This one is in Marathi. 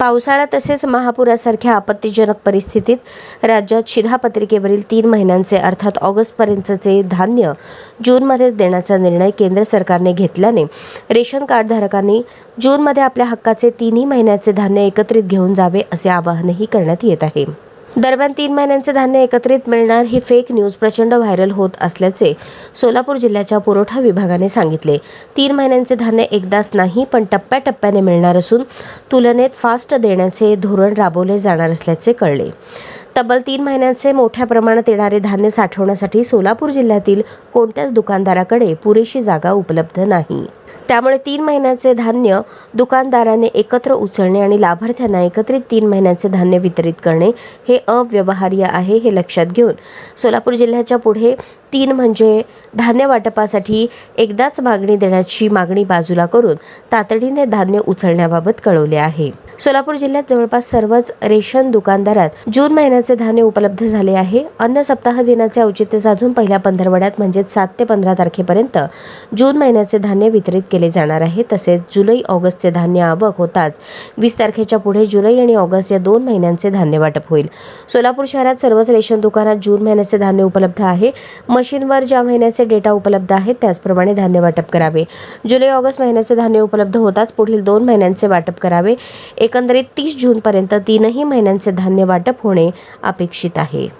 पावसाळा तसेच महापुरासारख्या आपत्तीजनक परिस्थितीत राज्यात शिधापत्रिकेवरील तीन महिन्यांचे अर्थात ऑगस्टपर्यंतचे धान्य जूनमध्येच देण्याचा निर्णय केंद्र सरकारने घेतल्याने रेशन कार्डधारकांनी जूनमध्ये आपल्या हक्काचे तिन्ही महिन्याचे धान्य एकत्रित घेऊन जावे असे आवाहनही करण्यात येत आहे. दरम्यान तीन महिन्यांचे धान्य एकत्रित मिळणार ही फेक न्यूज प्रचंड व्हायरल होत असल्याचे सोलापूर जिल्ह्याच्या पुरवठा विभागाने सांगितले. तीन महिन्यांचे धान्य एकदाच नाही पण टप्प्याटप्प्याने मिळणार असून तुलनेत फास्ट देण्याचे धोरण राबवले जाणार असल्याचे कळले. तब्बल तीन महिन्यांचे मोठ्या प्रमाणात येणारे धान्य साठवण्यासाठी सोलापूर जिल्ह्यातील कोणत्याच दुकानदाराकडे पुरेशी जागा उपलब्ध नाही. त्यामुळे तीन महिन्याचे धान्य दुकानदाराने एकत्र उचलणे आणि लाभार्थ्यांना एकत्रित तीन महिन्याचे धान्य वितरित करणे हे अव्यवहार्य आहे हे लक्षात घेऊन सोलापूर जिल्ह्याच्या पुढे तीन म्हणजे धान्य वाटपासाठी एकदाच मागणी देण्याची मागणी बाजूला करून तातडीने धान्य उचलण्याबाबत कळवले आहे. सोलापूर जिल्ह्यात जवळपास सर्वच रेशन दुकानदारात जून महिन्याचे धान्य उपलब्ध झाले आहे. अन्न सप्ताह दिनाचे औचित्य साधून पहिल्या पंधरवड्यात म्हणजेच सात ते पंधरा तारखेपर्यंत जून महिन्याचे धान्य वितरित केले जाणार आहे. तसेच जुलै ऑगस्टचे धान्य आवक होताच वीस तारखेच्या पुढे जुलै आणि ऑगस्ट या दोन महिन्यांचे धान्य वाटप होईल. सोलापूर शहरात सर्वच रेशन दुकानात जून महिन्याचे धान्य उपलब्ध आहे. मशीनवर ज्या महिन्याचे डेटा उपलब्ध आहेत त्याचप्रमाणे धान्य वाटप करावे. जुलै ऑगस्ट महिन्याचे धान्य उपलब्ध होताच पुढील दोन महिन्यांचे वाटप करावे. एकंदरीत तीस जूनपर्यंत तीनही महिन्यांचे धान्य वाटप होणे अपेक्षित आहे.